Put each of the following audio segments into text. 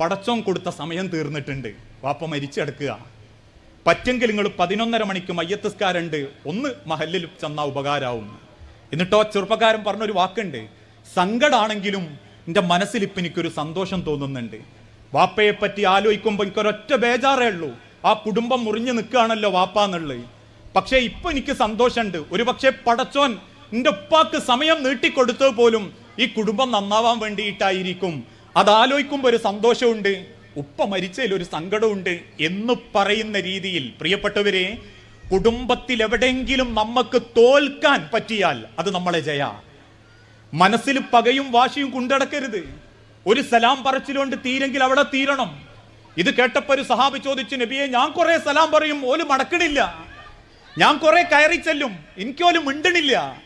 പടച്ചോൻ കൊടുത്ത സമയം തീർന്നിട്ടുണ്ട്. വാപ്പ മരിച്ചെടുക്കുക പറ്റെങ്കിൽ നിങ്ങൾ പതിനൊന്നര മണിക്ക് മയ്യത്തസ്കാരുണ്ട്. ഒന്ന് മഹല്ലിൽ ചെന്നാൽ ഉപകാരമാവും എന്നിട്ടോ ചെറുപ്പക്കാരൻ പറഞ്ഞൊരു വാക്കുണ്ട്. സങ്കടാണെങ്കിലും എന്റെ മനസ്സിൽ ഇപ്പം എനിക്കൊരു സന്തോഷം തോന്നുന്നുണ്ട്. വാപ്പയെ പറ്റി ആലോചിക്കുമ്പോൾ എനിക്കൊരൊറ്റ ബേജാറേ ഉള്ളൂ. ആ കുടുംബം മുറിഞ്ഞു നിൽക്കുകയാണല്ലോ വാപ്പ എന്നുള്ളത്. പക്ഷേ ഇപ്പം എനിക്ക് സന്തോഷമുണ്ട്. ഒരു പക്ഷേ പടച്ചോൻ എന്റെ ഉപ്പാക്ക് സമയം നീട്ടിക്കൊടുത്തത് പോലും ഈ കുടുംബം നന്നാവാൻ വേണ്ടിയിട്ടായിരിക്കും. അതാലോചിക്കുമ്പോൾ ഒരു സന്തോഷമുണ്ട്. ഉപ്പ മരിച്ചതിൽ ഒരു സങ്കടമുണ്ട് എന്ന് പറയുന്ന രീതിയിൽ. പ്രിയപ്പെട്ടവരെ കുടുംബത്തിൽ എവിടെയെങ്കിലും നമുക്ക് തോൽക്കാൻ പറ്റിയാൽ അത് നമ്മളെ ജയ. മനസ്സിൽ പകയും വാശിയും കൊണ്ടടക്കരുത്. ഒരു സലാം പറച്ചിലുകൊണ്ട് തീരെങ്കിൽ അവിടെ തീരണം. ഇത് കേട്ടപ്പോ ഒരു സഹാബി ചോദിച്ചു നബിയെ ഞാൻ കുറെ സലാം പറയും ഓൽ മടക്കണില്ല. ഞാൻ കുറെ കയറി ചെല്ലും എനിക്കോലും മിണ്ടണില്ല.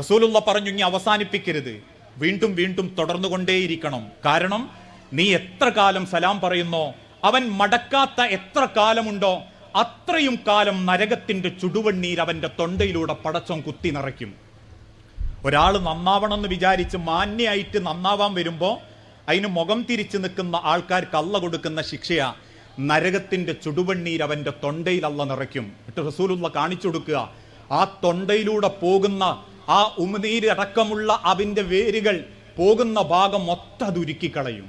റസൂലുള്ള പറഞ്ഞു ഇനി അവസാനിപ്പിക്കരുത്. വീണ്ടും വീണ്ടും തുടർന്നുകൊണ്ടേയിരിക്കണം. കാരണം നീ എത്ര കാലം സലാം പറയുന്നോ അവൻ മടക്കാത്ത എത്ര കാലമുണ്ടോ അത്രയും കാലം നരകത്തിന്റെ ചുടുവണ്ണീർ അവന്റെ തൊണ്ടയിലൂടെ പടച്ചം കുത്തി നിറയ്ക്കും. ഒരാൾ നന്നാവണമെന്ന് വിചാരിച്ച് മാന്യായിട്ട് നന്നാവാൻ വരുമ്പോൾ അതിന് മുഖം തിരിച്ചു നിൽക്കുന്ന ആൾക്കാർ കള്ള കൊടുക്കുന്ന ശിക്ഷയാ. നരകത്തിന്റെ ചുടുവണ്ണീർ അവന്റെ തൊണ്ടയിൽ അല്ല നിറയ്ക്കും. എന്നിട്ട് റസൂലുള്ള കാണിച്ചു കൊടുക്കുക ആ തൊണ്ടയിലൂടെ പോകുന്ന ആ ഉമിനീരടക്കമുള്ള അതിന്റെ വേരുകൾ പോകുന്ന ഭാഗം മൊത്തം അത് ഉരുക്കിക്കളയും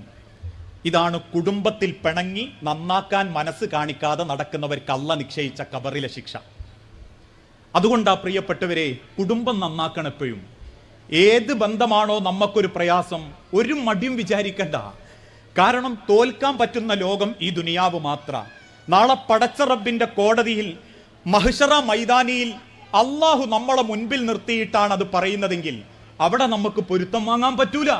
ഇതാണ് കുടുംബത്തിൽ പിണങ്ങി നന്നാക്കാൻ മനസ്സ് കാണിക്കാതെ നടക്കുന്നവർക്ക് അല്ല നിശ്ചയിച്ച കബറിലെ ശിക്ഷ. അതുകൊണ്ടാ പ്രിയപ്പെട്ടവരെ കുടുംബം നന്നാക്കണം എപ്പോഴും ഏത് ബന്ധമാണോ നമുക്കൊരു പ്രയാസം ഒരു മടിയും വിചാരിക്കണ്ട. കാരണം തോൽക്കാൻ പറ്റുന്ന ലോകം ഈ ദുനിയാവ് മാത്ര. നാളെ പടച്ച റബ്ബിന്റെ കോടതിയിൽ മഹിഷറ മൈതാനിയിൽ അള്ളാഹു നമ്മളെ മുൻപിൽ നിർത്തിയിട്ടാണ് അത് പറയുന്നതെങ്കിൽ അവിടെ നമുക്ക് പൊരുത്തം വാങ്ങാൻ പറ്റൂല.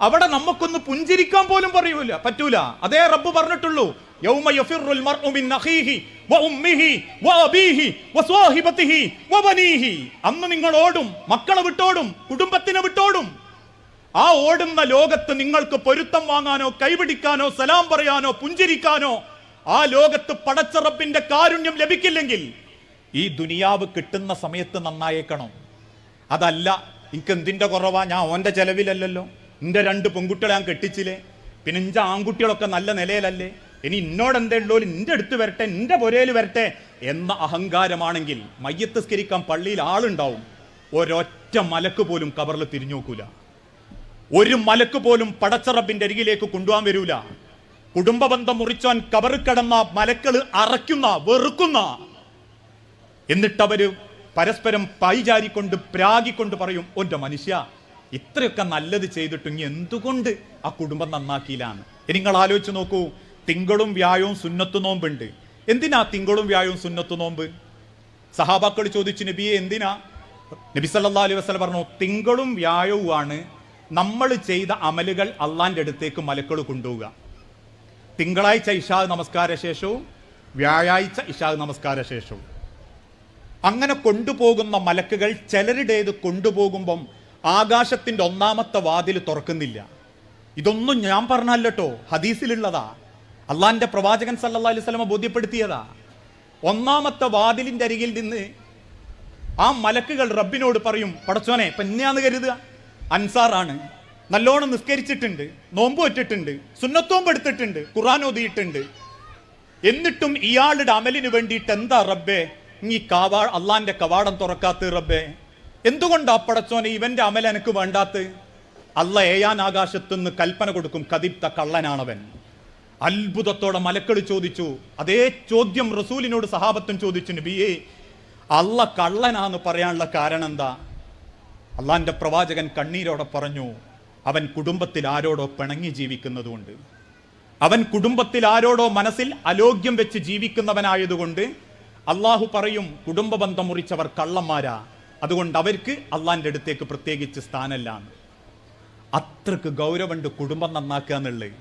അവിടെ നമുക്കൊന്ന് പുഞ്ചിരിക്കാൻ പോലും പറയൂല. പറ്റൂല. അതേ റബ്ബ് പറഞ്ഞിട്ടുള്ളൂ. യൗമ യഫിറുൽ മർഉ മിൻ അഖീഹി വ വഅബീഹി വ ബനീഹി. അന്ന് നിങ്ങൾ ഓടും. മക്കളെ വിട്ടോടും. കുടുംബത്തിനെ വിട്ടോടും. ആ ഓടുന്ന ലോകത്ത് നിങ്ങൾക്ക് പൊരുത്തം വാങ്ങാനോ കൈപിടിക്കാനോ സലാം പറയാനോ പുഞ്ചിരിക്കാനോ ആ ലോകത്ത് പടച്ച റബ്ബിന്റെ കാരുണ്യം ലഭിക്കില്ലെങ്കിൽ ഈ ദുനിയാവ് കിട്ടുന്ന സമയത്ത് നന്നായേക്കണം. അതല്ല എനിക്ക് എന്തിന്റെ കുറവാ? ഞാൻ ഓന്റെ ചെലവിലല്ലല്ലോ. എന്റെ രണ്ട് പെൺകുട്ടികളെ ഞാൻ കെട്ടിച്ചില്ലേ? പിന്നെ എന്റെ ആൺകുട്ടികളൊക്കെ നല്ല നിലയിലല്ലേ? ഇനി എന്നോട് എന്തേണ്ടോ എന്റെ അടുത്ത് വരട്ടെ എന്റെ പുരയിൽ വരട്ടെ എന്ന അഹങ്കാരമാണെങ്കിൽ മയ്യത്ത് സ്കരിക്കാൻ പള്ളിയിൽ ആളുണ്ടാവും. ഒരൊറ്റ മലക്ക് പോലും കബറിൽ തിരിഞ്ഞു നോക്കൂല ഒരു മലക്ക് പോലും പടച്ചറബിന്റെ അരികിലേക്ക് കൊണ്ടുപോകാൻ വരൂല. കുടുംബബന്ധം മുറിച്ചാൻ കബറിൽ കിടന്ന മലക്കൾ അറയ്ക്കുന്ന വെറുക്കുന്ന എന്നിട്ട് അവർ പരസ്പരം പൈചാരിക്കൊണ്ട് പ്രാഗിക്കൊണ്ട് പറയും ഒന്റെ മനുഷ്യ ഇത്രയൊക്കെ നല്ലത് ചെയ്തിട്ട് എന്തുകൊണ്ട് ആ കുടുംബം നന്നാക്കിയില്ലാന്ന്? ഇനി നിങ്ങൾ ആലോചിച്ച് നോക്കൂ തിങ്കളും വ്യായവും സുന്നത്തു നോമ്പുണ്ട്. എന്തിനാ തിങ്കളും വ്യായവും സുന്നത്തു നോമ്പ്? സഹാബാക്കൾ ചോദിച്ചു നബിയെ എന്തിനാ? നബി സല്ലല്ലാഹു അലൈഹി വസല്ലം പറഞ്ഞു തിങ്കളും വ്യായവുമാണ് നമ്മൾ ചെയ്ത അമലുകൾ അള്ളാന്റെ അടുത്തേക്ക് മലക്കൾ കൊണ്ടുപോവുക. തിങ്കളാഴ്ച ഇഷാ നമസ്കാര ശേഷവും വ്യാഴാഴ്ച ഇഷാ നമസ്കാര ശേഷവും അങ്ങനെ കൊണ്ടുപോകുന്ന മലക്കുകൾ ചിലരുടേത് കൊണ്ടുപോകുമ്പം ആകാശത്തിന്റെ ഒന്നാമത്തെ വാതിൽ തുറക്കുന്നില്ല. ഇതൊന്നും ഞാൻ പറഞ്ഞല്ലോ ഹദീസിലുള്ളതാ. അള്ളാഹിന്റെ പ്രവാചകൻ സല്ലല്ലാഹു അലൈഹി സ്വലമ ബോധ്യപ്പെടുത്തിയതാ. ഒന്നാമത്തെ വാതിലിന്റെ അരികിൽ നിന്ന് ആ മലക്കുകൾ റബ്ബിനോട് പറയും പടച്ചോനെ ഇപ്പം എന്നെയാന്ന് കരുതുക. അൻസാറാണ്. നല്ലോണം നിസ്കരിച്ചിട്ടുണ്ട് നോമ്പ് വെച്ചിട്ടുണ്ട് സുന്നത്തോമ്പ് എടുത്തിട്ടുണ്ട് ഖുറാൻ ഓതിയിട്ടുണ്ട്. എന്നിട്ടും ഇയാളുടെ അമലിന് വേണ്ടിയിട്ട് എന്താ റബ്ബേ? ഈ കവാ അള്ളാന്റെ കവാടം തുറക്കാത്ത റബ്ബേ. എന്തുകൊണ്ടാ പടച്ചോനെ ഇവന്റെ അമൽ എനിക്ക് വേണ്ടാത്ത? അല്ല ഏയാൻ ആകാശത്തുനിന്ന് കൽപ്പന കൊടുക്കും കതിപ്ത കള്ളനാണവൻ. അത്ഭുതത്തോടെ മലക്കൾ ചോദിച്ചു. അതേ ചോദ്യം റസൂലിനോട് സഹാബത്തും ചോദിച്ചു നബിയേ അല്ല കള്ളനാന്ന് പറയാനുള്ള കാരണം എന്താ അള്ളാന്റെ പ്രവാചകൻ കണ്ണീരോടെ പറഞ്ഞു അവൻ കുടുംബത്തിൽ ആരോടോ പിണങ്ങി ജീവിക്കുന്നതുകൊണ്ട്. അവൻ കുടുംബത്തിൽ ആരോടോ മനസ്സിൽ അലോഗ്യം വെച്ച് ജീവിക്കുന്നവനായതുകൊണ്ട് അള്ളാഹു പറയും കുടുംബ ബന്ധം മുറിച്ചവർ കള്ളന്മാരാ. അതുകൊണ്ട് അവർക്ക് അള്ളാഹിന്റെ അടുത്തേക്ക് പ്രത്യേകിച്ച് സ്ഥാനമില്ലാന്ന് അത്രയ്ക്ക് ഗൗരവമുണ്ട് കുടുംബം നന്നാക്കുക എന്നുള്ളത്.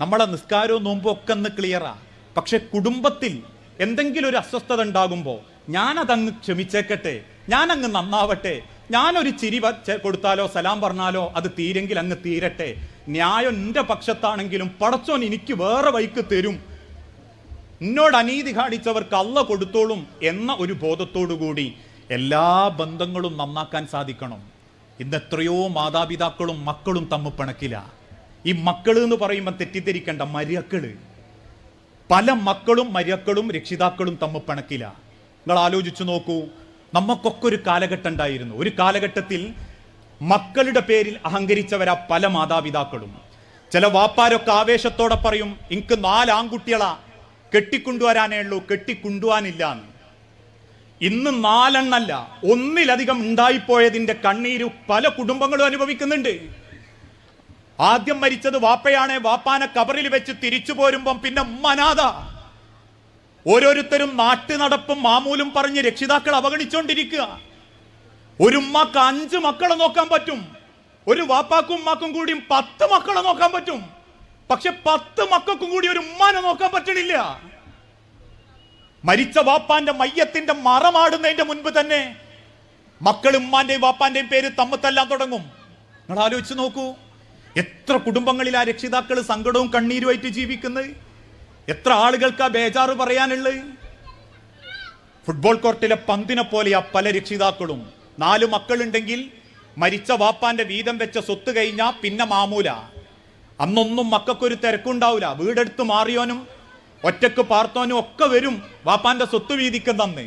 നമ്മളെ നിസ്കാരവും നോമ്പും ഒക്കെ ഒന്ന് ക്ലിയറാ പക്ഷെ കുടുംബത്തിൽ എന്തെങ്കിലും ഒരു അസ്വസ്ഥത ഉണ്ടാകുമ്പോൾ ഞാനതങ്ങ് ക്ഷമിച്ചേക്കട്ടെ ഞാനങ്ങ് നന്നാവട്ടെ ഞാനൊരു ചിരി കൊടുത്താലോ സലാം പറഞ്ഞാലോ അത് തീരെങ്കിൽ അങ്ങ് തീരട്ടെ. ന്യായം എന്റെ പക്ഷത്താണെങ്കിലും പടച്ചോൻ എനിക്ക് വേറെ വൈക്ക് തരും. എന്നോട് അനീതി കാണിച്ചവർക്ക് അല്ല കൊടുത്തോളും എന്ന ഒരു ബോധത്തോടു കൂടി എല്ലാ ബന്ധങ്ങളും നന്നാക്കാൻ സാധിക്കണം. ഇന്ന് എത്രയോ മാതാപിതാക്കളും മക്കളും തമ്മിൽ പിണക്കില്ല ഈ മക്കൾ എന്ന് പറയുമ്പോൾ തെറ്റിദ്ധരിക്കേണ്ട മര്യക്കൾ പല മക്കളും മര്യാക്കളും രക്ഷിതാക്കളും തമ്മിൽ പിണക്കില്ല നിങ്ങൾ ആലോചിച്ചു നോക്കൂ നമുക്കൊക്കെ ഒരു കാലഘട്ടം ഉണ്ടായിരുന്നു. ഒരു കാലഘട്ടത്തിൽ മക്കളുടെ പേരിൽ അഹങ്കരിച്ചവരാ പല മാതാപിതാക്കളും. ചില വാപ്പാരൊക്കെ ആവേശത്തോടെ പറയും എനിക്ക് നാല് ആൺകുട്ടികളാ കെട്ടിക്കൊണ്ടുവരാനേ ഉള്ളൂ കെട്ടിക്കൊണ്ടുവാനില്ല എന്ന് ഇന്ന് നാലെണ്ണല്ല ഒന്നിലധികം ഉണ്ടായിപ്പോയതിന്റെ കണ്ണീര് പല കുടുംബങ്ങളും അനുഭവിക്കുന്നുണ്ട്. ആദ്യം മരിച്ചത് വാപ്പയാണെ വാപ്പാനെ കബറിൽ വെച്ച് തിരിച്ചു പോരുമ്പം പിന്നെ മനാഥ ഓരോരുത്തരും നാട്ടു നടപ്പും മാമൂലും പറഞ്ഞ് രക്ഷിതാക്കൾ അവഗണിച്ചുകൊണ്ടിരിക്കുക ഒരു ഉമ്മക്ക് അഞ്ച് മക്കളെ നോക്കാൻ പറ്റും. ഒരു വാപ്പാക്കും ഉമ്മാക്കും കൂടിയും പത്ത് മക്കളെ നോക്കാൻ പറ്റും. പക്ഷെ പത്ത് മക്കൾക്കും കൂടി ഒരു ഉമ്മാനെ നോക്കാൻ പറ്റണില്ല. മരിച്ച വാപ്പാന്റെ മയ്യത്തിന്റെ മറമാടുന്നതിന്റെ മുൻപ് തന്നെ മക്കൾ ഉമ്മാന്റെയും വാപ്പാന്റെയും പേര് തമ്മത്തെല്ലാം തുടങ്ങും. നിങ്ങൾ ആലോചിച്ച് നോക്കൂ എത്ര കുടുംബങ്ങളിൽ ആ രക്ഷിതാക്കൾ സങ്കടവും കണ്ണീരുമായിട്ട് ജീവിക്കുന്നത് എത്ര ആളുകൾക്ക് ആ ബേജാറ് പറയാനുള്ളത്? ഫുട്ബോൾ കോർട്ടിലെ പന്തിനെ പോലെയാ പല രക്ഷിതാക്കളും. നാല് മക്കളുണ്ടെങ്കിൽ മരിച്ച വാപ്പാന്റെ വീതം വെച്ച സ്വത്ത് കഴിഞ്ഞാൽ പിന്നെ മാമൂല. അന്നൊന്നും മക്കൾക്കൊരു തിരക്കുണ്ടാവില്ല വീടെടുത്ത് മാറിയോനും ഒറ്റയ്ക്ക് പാർത്തോനും ഒക്കെ വരും വാപ്പാന്റെ സ്വത്ത് വീതിക്കുന്നന്ന്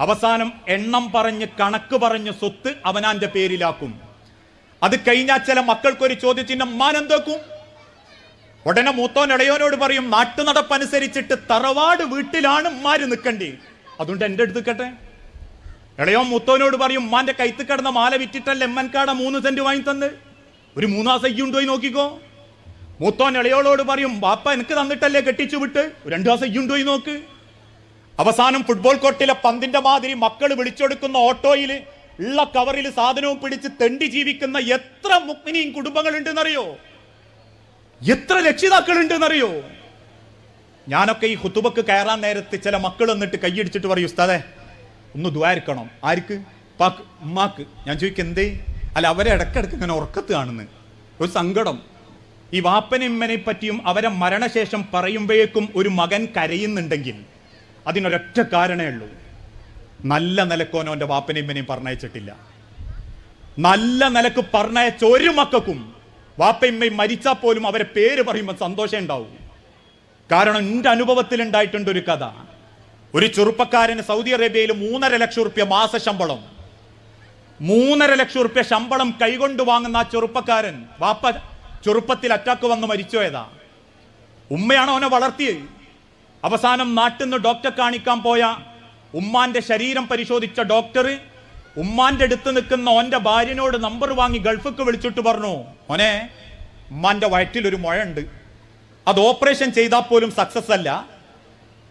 അവസാനം എണ്ണം പറഞ്ഞ് കണക്ക് പറഞ്ഞ് സ്വത്ത് അവനാന്റെ പേരിലാക്കും. അത് കഴിഞ്ഞാൽ ചില മക്കൾക്കൊരു ചോദ്യചിഹ്നം മാനെന്തോക്കും ഉടനെ മൂത്തോൻ ഇളയോനോട് പറയും നാട്ടുനടപ്പനുസരിച്ചിട്ട് തറവാട് വീട്ടിലാണ് ഉമ്മാര് നിൽക്കണ്ടേ അതുകൊണ്ട് എന്റെ അടുത്ത് നിൽക്കട്ടെ. ഇളയോ മൂത്തോനോട് പറയും ഉമ്മാന്റെ കൈത്ത് കിടന്ന മാല വിറ്റിട്ടല്ല എമ്മൻകാട മൂന്ന് സെന്റ് വാങ്ങി തന്ന്? ഒരു മൂന്നാം സയ്യുണ്ടോ നോക്കിക്കോ. മൂത്തോൻ ഇളയോളോട് പറയും ബാപ്പ എനിക്ക് തന്നിട്ടല്ലേ കെട്ടിച്ചു വിട്ട്? രണ്ടു ദിവസം ഇയ്യുണ്ടോ നോക്ക്? അവസാനം ഫുട്ബോൾ കോർട്ടിലെ പന്തിന്റെ മാതിരി മക്കൾ വിളിച്ചെടുക്കുന്ന ഓട്ടോയിൽ ഉള്ള കവറിൽ സാധനവും പിടിച്ച് തെണ്ടി ജീവിക്കുന്ന എത്ര മുക്മിനിയും കുടുംബങ്ങൾ ഉണ്ടെന്നറിയോ എത്ര രക്ഷിതാക്കൾ ഉണ്ടെന്നറിയോ ഞാനൊക്കെ ഈ ഹുത്തുബക്ക് കയറാൻ നേരത്ത് ചില മക്കൾ എന്നിട്ട് കൈയടിച്ചിട്ട് പറയും ഉസ്താദെ ഒന്ന് ദ്വാരിക്കണം ആർക്ക്? പാക്ക് ഉമ്മാക്ക്. ഞാൻ ചോദിക്കും എന്തേ? അല്ല അവരെ ഇടക്കിടക്ക് ഇങ്ങനെ ഉറക്കത്ത് കാണുന്നു. ഒരു സങ്കടം. ഈ വാപ്പനിമ്മനെ പറ്റിയും അവരെ മരണശേഷം പറയുമ്പോഴേക്കും ഒരു മകൻ കരയുന്നുണ്ടെങ്കിൽ അതിനൊരൊറ്റ കാരണമേ ഉള്ളൂ. നല്ല നിലക്കോനോ എന്റെ വാപ്പനിമ്മനെയും പറഞ്ഞയച്ചിട്ടില്ല. നല്ല നിലയ്ക്ക് പറഞ്ഞയച്ച ഒരു മക്കൾക്കും വാപ്പയമ്മയും മരിച്ചാൽ പോലും അവരെ പേര് പറയുമ്പോൾ സന്തോഷം ഉണ്ടാവും. കാരണം എന്റെ അനുഭവത്തിൽ ഉണ്ടായിട്ടുണ്ട് ഒരു കഥ. ഒരു ചെറുപ്പക്കാരന് സൗദി അറേബ്യയിൽ മൂന്നര ലക്ഷം റുപ്യ മാസ ശമ്പളം മൂന്നര ലക്ഷം റുപ്യ ശമ്പളം കൈകൊണ്ട് വാങ്ങുന്ന ആ ചെറുപ്പക്കാരൻ വാപ്പ ചെറുപ്പത്തിൽ അറ്റാക്ക് വന്ന് മരിച്ചോയതാ ഉമ്മയാണ് അവനെ വളർത്തിയത്. അവസാനം നാട്ടിൽ നിന്ന് ഡോക്ടറെ കാണിക്കാൻ പോയ ഉമ്മാന്റെ ശരീരം പരിശോധിച്ച ഡോക്ടർ ഉമ്മാന്റെ അടുത്ത് നിൽക്കുന്ന ഓന്റെ ഭാര്യനോട് നമ്പർ വാങ്ങി ഗൾഫിക്ക് വിളിച്ചിട്ട് പറഞ്ഞു മോനെ ഉമ്മാന്റെ വയറ്റിൽ ഒരു മുഴയുണ്ട്. അത് ഓപ്പറേഷൻ ചെയ്താൽ പോലും സക്സസ് അല്ല.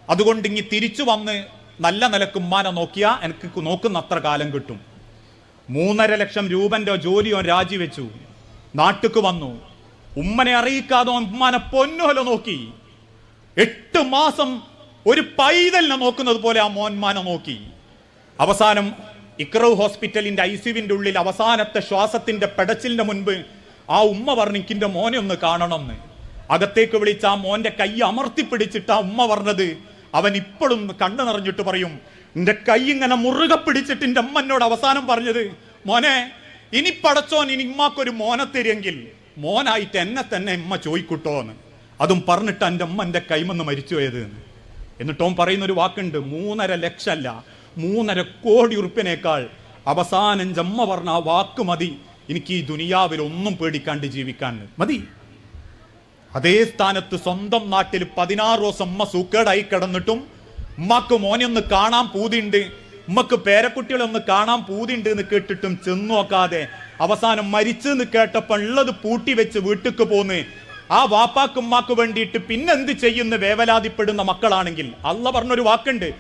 അതുകൊണ്ട് ഇങ്ങി തിരിച്ചു വന്ന് നല്ല നിലയ്ക്ക് ഉമ്മാനെ നോക്കിയാൽ എനിക്ക് നോക്കുന്ന അത്ര കാലം കിട്ടും. മൂന്നര ലക്ഷം രൂപന്റെ ഓൻ രാജിവെച്ചു. നാട്ടുക്ക് വന്നു. ഉമ്മനെ അറിയിക്കാതെ ഉമ്മാനെ പൊന്നുഹല നോക്കി. എട്ട് മാസം ഒരു പൈതലിനെ നോക്കുന്നത് പോലെ ആ മോൻമാനെ നോക്കി. അവസാനം ഇക്രവ് ഹോസ്പിറ്റലിന്റെ ഐ സിയുവിന്റെ ഉള്ളിൽ അവസാനത്തെ ശ്വാസത്തിന്റെ പെടച്ചിലിന്റെ മുൻപ് ആ ഉമ്മ പറഞ്ഞു മോനെ ഒന്ന് കാണണമെന്ന്. അകത്തേക്ക് വിളിച്ച ആ മോന്റെ കൈ അമർത്തി പിടിച്ചിട്ട് ആ ഉമ്മ പറഞ്ഞത് അവൻ ഇപ്പോഴും കണ്ണു നിറഞ്ഞിട്ട് പറയും എന്റെ കൈ ഇങ്ങനെ മുറുകെ പിടിച്ചിട്ട് എന്റെ അമ്മ എന്നോട് അവസാനം പറഞ്ഞത് മോനെ ഇനി പടച്ചോൻ ഇനി ഉമ്മാക്കൊരു മോനെ തരുമെങ്കിൽ മോനായിട്ട് എന്നെ തന്നെ അമ്മ ചോദിക്കൂട്ടോ എന്ന് അതും പറഞ്ഞിട്ട് എന്റെ അമ്മ എന്റെ കൈമെന്ന് മരിച്ചു പോയത് എന്ന് എന്നിട്ടോൻ പറയുന്ന ഒരു വാക്കുണ്ട് മൂന്നര ലക്ഷമല്ല മൂന്നര കോടി ഉറുപ്പിനേക്കാൾ അവസാനം ജമ്മ പറഞ്ഞ ആ വാക്ക് മതി. എനിക്ക് ഈ ദുനിയാവിൽ ഒന്നും പേടിക്കാണ്ട് ജീവിക്കാൻ മതി. അതേ സ്ഥാനത്ത് സ്വന്തം നാട്ടിൽ പതിനാറ് ദിവസം അമ്മ സൂക്കേടായി കിടന്നിട്ടും ഉമ്മാക്ക് മോനെ ഒന്ന് കാണാൻ പൂതിണ്ട് ഉമ്മക്ക് പേരക്കുട്ടികളെ ഒന്ന് കാണാൻ പൂതിണ്ട് എന്ന് കേട്ടിട്ടും ചെന്നു നോക്കാതെ അവസാനം മരിച്ചു എന്ന് കേട്ടപ്പോൾ ഉള്ളത് പൂട്ടി വെച്ച് വീട്ടിക്ക് പോന്ന്. ആ വാപ്പാക്കുമ്മാക്ക് വേണ്ടിയിട്ട് പിന്നെന്ത് ചെയ്യുന്ന? വേവലാതിപ്പെടുന്ന മക്കളാണെങ്കിൽ അല്ല പറഞ്ഞൊരു വാക്കുണ്ട്.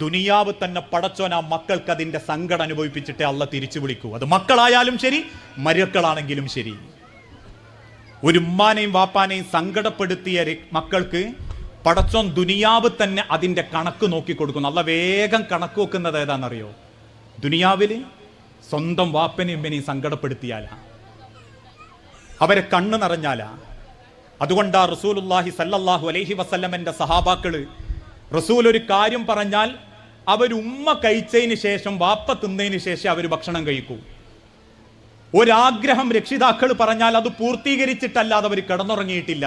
ദുനിയാവ് തന്നെ പടച്ചോൻ ആ മക്കൾക്ക് അതിന്റെ സങ്കടം അനുഭവിപ്പിച്ചിട്ടേ അല്ല തിരിച്ചു വിളിക്കൂ. അത് മക്കളായാലും ശരി മരുക്കളാണെങ്കിലും ശരി. ഒരു ഉമ്മാനെയും വാപ്പാനെയും സങ്കടപ്പെടുത്തിയ മക്കൾക്ക് പടച്ചോൻ ദുനിയാവ് തന്നെ അതിന്റെ കണക്ക് നോക്കി കൊടുക്കുന്നു അല്ല വേഗം കണക്ക് വെക്കുന്നത് ഏതാണെന്നറിയോ? ദുനിയാവിൽ സ്വന്തം വാപ്പനെയും ഉമ്മനെയും സങ്കടപ്പെടുത്തിയാലാ. അവരെ കണ്ണു നിറഞ്ഞാലാ. അതുകൊണ്ടാ റസൂലുല്ലാഹി സല്ലല്ലാഹു അലൈഹി വസല്ലമന്റെ സഹാബാക്കൾ റസൂൽ ഒരു കാര്യം പറഞ്ഞാൽ അവർ ഉമ്മ കഴിച്ചതിന് ശേഷം വാപ്പ തിന്നതിന് ശേഷം അവർ ഭക്ഷണം കഴിക്കൂ. ഒരാഗ്രഹം രക്ഷിതാക്കൾ പറഞ്ഞാൽ അത് പൂർത്തീകരിച്ചിട്ടല്ലാതെ അവർ കിടന്നുറങ്ങിയിട്ടില്ല